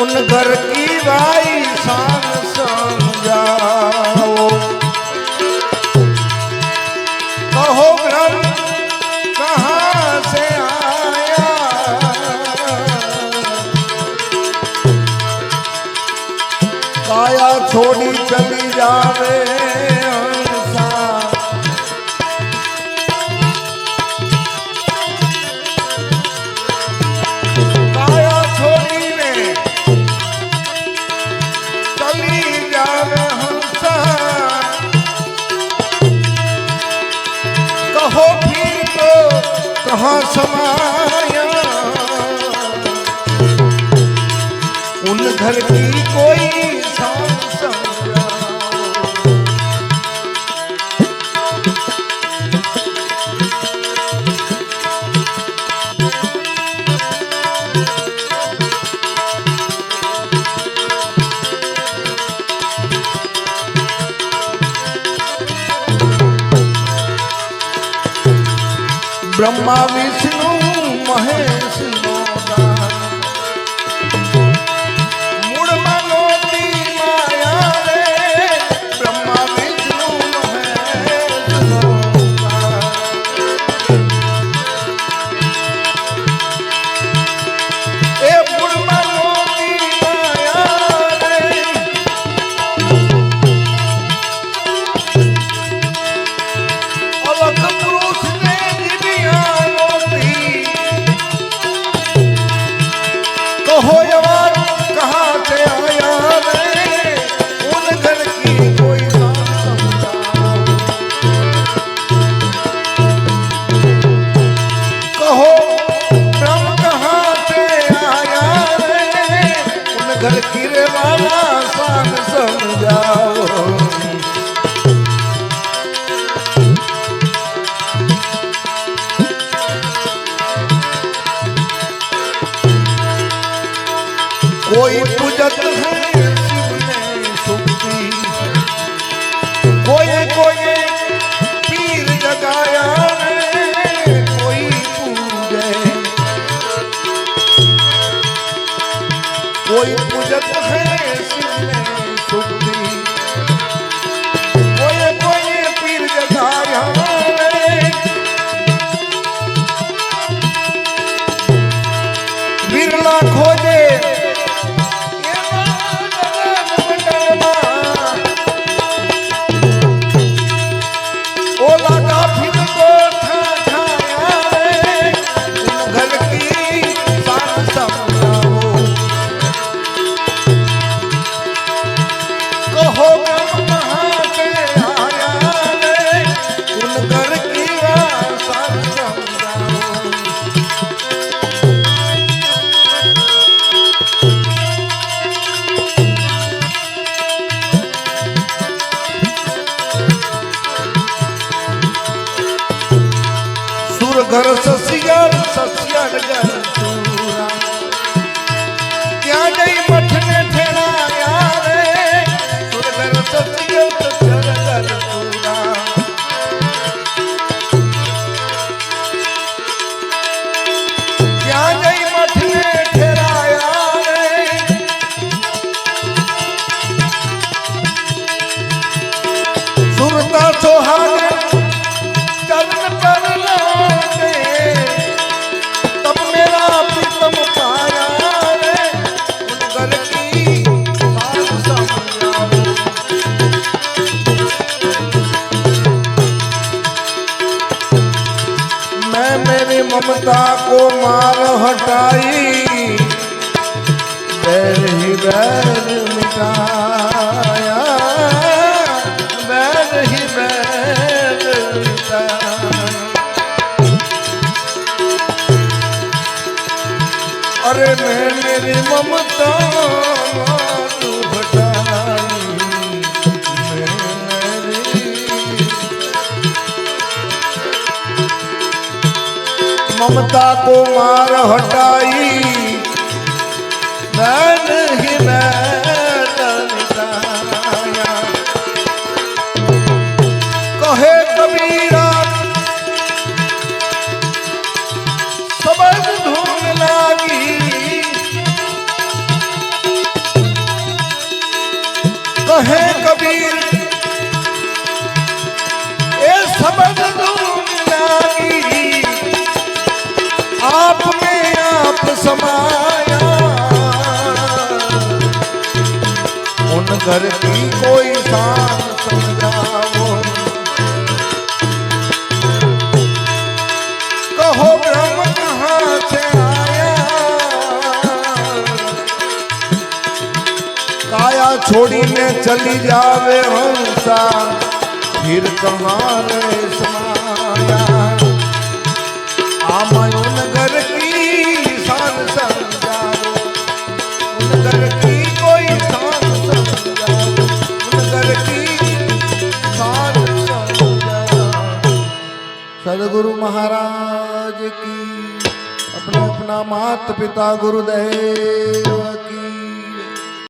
उन घर की भाई शान समझाओ कहो ग्रंथ कहाँ से आया काया छोड़ी चली जावे કહો સમાયા ઉન ઘર કી કોઈ સાંસા ब्रह्मा કોઈ પૂજત કોઈ કોઈ પીર જગાયા કોઈ પૂજે કોઈ પૂજત હૈ સુખી કોઈ કોઈ પીર જગાયા ખોજે করছো है मेरी ममता को मार हटाई। बैर ही बैर मिटाया। बैर ही बैर अरे मैं मेरी ममता ममता को मार हटाई। मैं नहीं मैं कहे कबीरा धूम कहे आप में आप समाया उन घर की कोई शान समझाओ कहो ब्रह्म कहाँ से आया काया छोड़ी ने चली जावे हंसा फिर कहाँ रे समाया सदगुरु महाराज की। अपने अपना मात पिता गुरुदेव